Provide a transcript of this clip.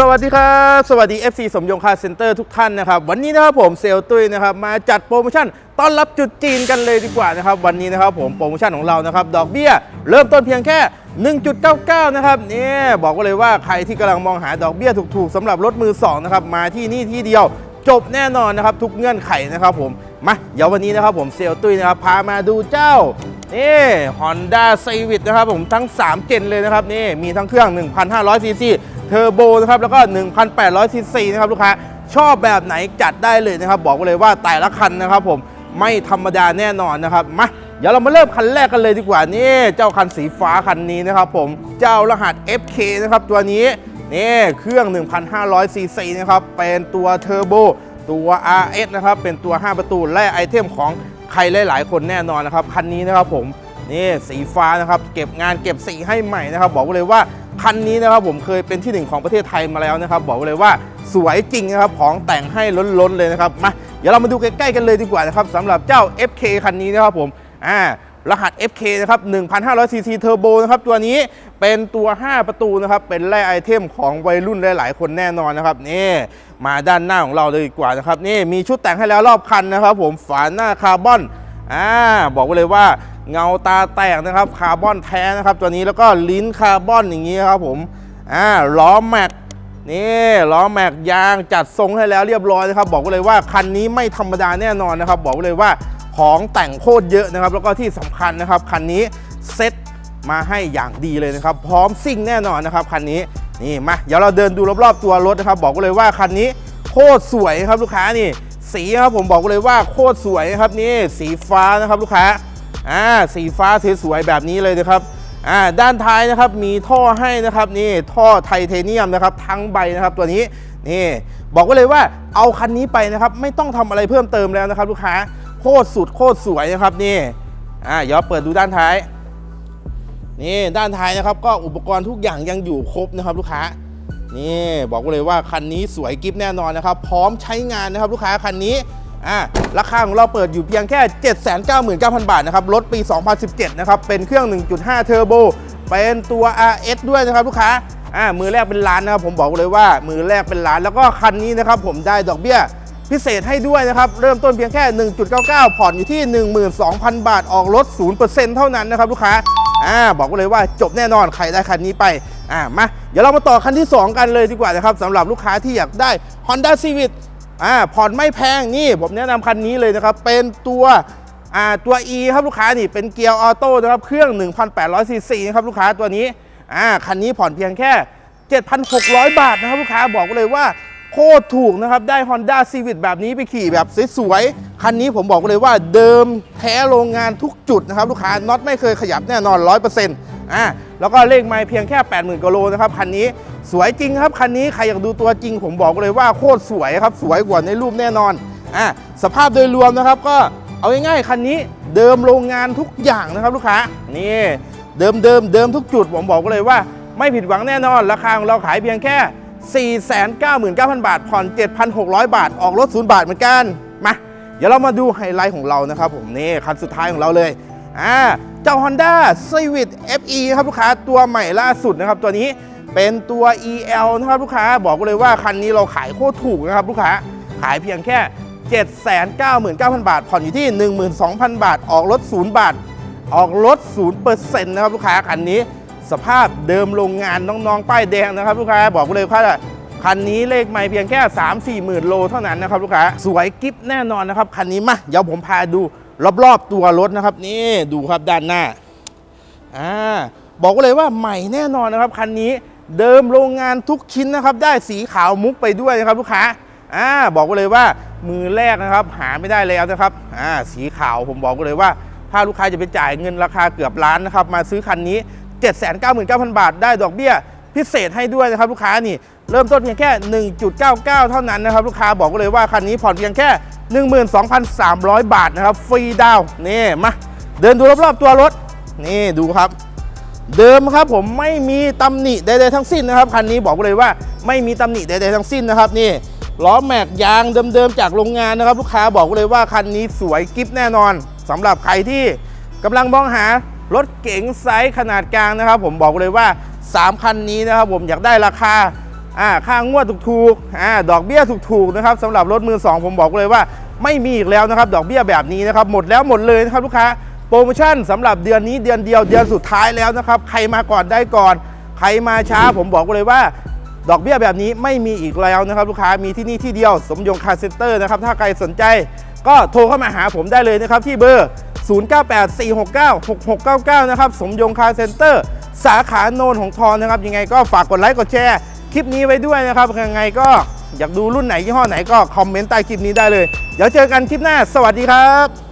สวัสดีครับ สวัสดี FC สมยงคาเซ็นเตอร์ทุกท่านนะครับ วันนี้นะครับผมเซลตุ้ยนะครับมาจัดโปรโมชั่นต้อนรับจุดจีนกันเลยดีกว่านะครับ วันนี้นะครับผมโปรโมชั่นของเรานะครับ ดอกเบี้ย เริ่มต้นเพียงแค่ 1.99 นะครับนี่บอกไว้เลยว่าใครที่กำลังมองหาดอกเบี้ยถูกๆสำหรับรถมือสองนะครับ มาที่นี่ที่เดียวจบแน่นอนนะครับ ทุกเงื่อนไขนะครับผมมาเดี๋ยววันนี้นะครับผมเซลตุ้ยนะครับพามาดูเจ้านี่ Honda Civic นะครับผมทั้ง 3 เจนเลยนะครับนี่มีทั้งเครื่อง 1,500ซีซี เทอร์โบนะครับแล้วก็ 1,800ซีซีนะครับลูกค้าชอบแบบไหนจัดได้เลยนะครับบอกไว้เลยว่าแต่ละคันนะครับผมไม่ธรรมดาแน่นอนนะครับมาเดี๋ยวเรามาเริ่มคันแรกกันเลยดีกว่านี่เจ้าคันสีฟ้าคันนี้นะครับผมเจ้ารหัส FK นะครับตัวนี้นี่เครื่อง 1,500ซีซีนะครับเป็นตัวเทอร์โบตัว RS นะครับเป็นตัว 5 ประตูและไอเทมของใครหลาย ๆ คนแน่นอนนะครับคันนี้นะครับผมนี่สีฟ้านะครับเก็บงานเก็บสีให้ใหม่นะครับ บอกเลยว่า คันนี้นะครับผมเคยเป็นที่หนึ่งของประเทศไทยมาแล้วนะครับ บอกเลยว่าสวยจริงนะครับของแต่งให้ล้นๆเลยนะครับมาเดี๋ยวเรามาดูใกล้ๆกันเลยดีกว่านะครับสำหรับเจ้า FK คันนี้นะครับผมอ่ารหัส FK นะครับ 1,500ซีซีเทอร์โบนะครับ ตัวนี้เป็นตัว 5 ประตูนะครับ เป็นแร่ไอเทมของวัยรุ่นหลาย ๆ คนแน่นอนนะครับ นี่ มาด้านหน้าของเราเลยดีกว่านะครับ นี่มีชุดแต่งให้แล้วรอบคันนะครับ ผม ฝาหน้าคาร์บอน อ่า บอกไว้เลยว่า เงาตาแตกนะครับคาร์บอนแท้นะครับ ตัวนี้แล้วก็ลิ้นคาร์บอนอย่างนี้ครับผมอ่าล้อแม็กนี่ล้อแม็กยางจัดทรงให้แล้วเรียบร้อยนะครับ บอกเลยว่าคันนี้ไม่ธรรมดาแน่นอนนะครับ บอกเลยว่าของแต่งโคตรเยอะนะครับ แล้วก็ที่สำคัญนะครับคันนี้เซ็ตมาให้อย่างดีเลยนะครับ พร้อมซิ่งแน่นอนนะครับคันนี้นี่มาเดี๋ยวเราเดินดูรอบๆตัวรถนะครับ บอกเลยว่าคันนี้โคตรสวยครับลูกค้านี่ สีครับผมบอกเลยว่าโคตรสวยนะครับนี่สีฟ้านะครับลูกค้า อ่าสีฟ้าสวยๆแบบนี้เลยนะครับอ่าด้านท้ายนะครับมีท่อให้นะครับนี่ท่อไทเทเนียมนะครับทั้งใบนะครับตัวนี้นี่บอกไว้เลยว่าเอาคันนี้ไปนะครับไม่ต้องทำอะไรเพิ่มเติมแล้วนะครับ ลูกค้าโคตรสุดโคตรสวยนะครับนี่อ่าเดี๋ยวเปิดดูด้านท้ายนี่ด้านท้ายนะครับก็อุปกรณ์ทุกอย่างยังอยู่ครบนะครับ ลูกค้านี่บอกไว้เลยว่าคันนี้สวยกิฟแน่นอนนะครับ พร้อมใช้งานนะครับ ลูกค้าคันนี้ อ่าราคาของเราเปิดอยู่เพียงแค่ 799,000 บาทนะครับรถปี 2017 นะครับ เป็นเครื่อง 1.5 เทอร์โบ เป็นตัว RS ด้วยนะครับลูกค้าอ่ามือแรกเป็นล้านนะครับ ผมบอกเลยว่ามือแรกเป็นล้านแล้วก็คันนี้นะครับผมได้ดอกเบี้ยพิเศษให้ด้วยนะครับ เริ่มต้นเพียงแค่ 1.99 ผ่อนอยู่ที่ 12,000 บาทออกรถ 0%เท่านั้นนะครับลูกค้าอ่าบอกเลยว่าจบแน่นอนใครได้คันนี้ไปอ่ามาเดี๋ยวเรามาต่อคันที่ 2 กันเลยดีกว่านะครับสำหรับลูกค้าที่อยากได้ Honda Civic อ่าผ่อนไม่แพงนี่ผมแนะนำคันนี้เลยนะครับ เป็นตัวอ่าตัว E ครับลูกค้านี่เป็นเกียร์ออโต้นะครับเครื่อง 1,800ซีซีนะครับลูกค้าตัวนี้อ่าคันนี้ผ่อนเพียงแค่ 7,600 บาทนะครับลูกค้าบอกเลยว่าโคตรถูกนะครับ ได้ Honda Civic แบบนี้ไปขี่แบบสวยๆ คันนี้ผมบอกเลยว่าเดิมแท้โรงงานทุกจุดนะครับ ลูกค้าน็อตไม่เคยขยับแน่นอน 100% อะแล้วก็เลขไมล์เพียงแค่ 80,000กิโลนะครับคันนี้สวยจริงครับคันนี้ใครอยากดูตัวจริง ผมบอกเลยว่าโคตรสวยครับสวยกว่าในรูปแน่นอนอะสภาพโดยรวมนะครับก็เอาง่ายๆคันนี้เดิมโรงงานทุกอย่างนะครับลูกค้านี่เดิมเดิมเดิมทุกจุดผมบอกเลยว่า ไม่ผิดหวังแน่นอน ราคาของเราขายเพียงแค่ 499,000 บาท ผ่อน 7,600 บาท ออกรถ 0 บาทเหมือนกัน มา เดี๋ยวเรามาดูไฮไลท์ของเรานะครับผมนี่คันสุดท้ายของเราเลย อ่าเจ้า Honda Civic FE ครับลูกค้าตัวใหม่ล่าสุดนะครับ ตัวนี้เป็นตัว EL นะครับลูกค้าบอกเลยว่าคันนี้เราขายโคตรถูกนะครับลูกค้าขายเพียงแค่ 799,000 บาท ผ่อนอยู่ที่ 12,000 บาท ออกรถ 0 บาท ออกรถ 0%นะครับลูกค้าคันนี้สภาพเดิมโรงงานน้องๆ ป้ายแดงนะครับลูกค้าบอกเลยว่าคันนี้เลขไม่เพียงแค่ 3 4 หมื่นโลเท่านั้นนะครับลูกค้าสวยกิฟแน่นอนนะครับ คันนี้มาเดี๋ยวผมพาดู รอบๆตัวรถนะครับ นี่ดูครับด้านหน้าอ่าบอกเลยว่าใหม่แน่นอนนะครับคันนี้เดิมโรงงานทุกชิ้นนะครับ ได้สีขาวมุกไปด้วยนะครับลูกค้าอ่าบอกไว้เลยว่ามือแรกนะครับ หาไม่ได้แล้วนะครับอ่าสีขาวผมบอกไว้เลยว่า ถ้าลูกค้าจะไปจ่ายเงินราคาเกือบล้านนะครับ มาซื้อคันนี้ 799,000 บาท ได้ดอกเบี้ย พิเศษให้ด้วยนะครับลูกค้านี่เริ่มต้นเพียงแค่ 1.99 เท่านั้นนะครับลูกค้าบอกเลยว่าคันนี้ผ่อนเพียงแค่ 12,300 บาทนะครับฟรีดาวน์นี่มาเดินดูรอบๆตัวรถนี่ดูครับเดิมครับผมไม่มีตำหนิใดๆทั้งสิ้นนะครับคันนี้บอกเลยว่าไม่มีตำหนิใดๆทั้งสิ้นนะครับนี่ล้อแม็กยางเดิมๆจากโรงงานนะครับ ลูกค้าบอกเลยว่าคันนี้สวยกิฟแน่นอนสำหรับใครที่กำลังมองหา รถเก๋งไซส์ขนาดกลางนะครับ ผมบอกเลยว่า 3 คันนี้นะครับ ผมอยากได้ราคาอ่าค่างวดถูกๆอ่าดอกเบี้ยถูกๆนะครับสำหรับรถมือสองผมบอกเลยว่า ไม่มีอีกแล้วนะครับ ดอกเบี้ยแบบนี้นะครับ หมดแล้วหมดเลยนะครับลูกค้าโปรโมชั่นสำหรับเดือนนี้เดือนเดียวเดือนสุดท้ายแล้วนะครับ ใครมาก่อนได้ก่อน ใครมาช้าผมบอกเลยว่า ดอกเบี้ยแบบนี้ไม่มีอีกแล้วนะครับ ลูกค้ามีที่นี่ที่เดียวสมยงคาเซ็นเตอร์นะครับถ้าใครสนใจ ก็โทรเข้ามาหาผมได้เลยนะครับที่เบอร์ 0984696699 นะครับ สมยงคาร์เซ็นเตอร์ สาขาโนนของทองนะครับ ยังไงก็ฝากกดไลค์กดแชร์คลิปนี้ไว้ด้วยนะครับ ยังไงก็อยากดูรุ่นไหนยี่ห้อไหนก็คอมเมนต์ใต้คลิปนี้ได้เลย เดี๋ยวเจอกันคลิปหน้า สวัสดีครับ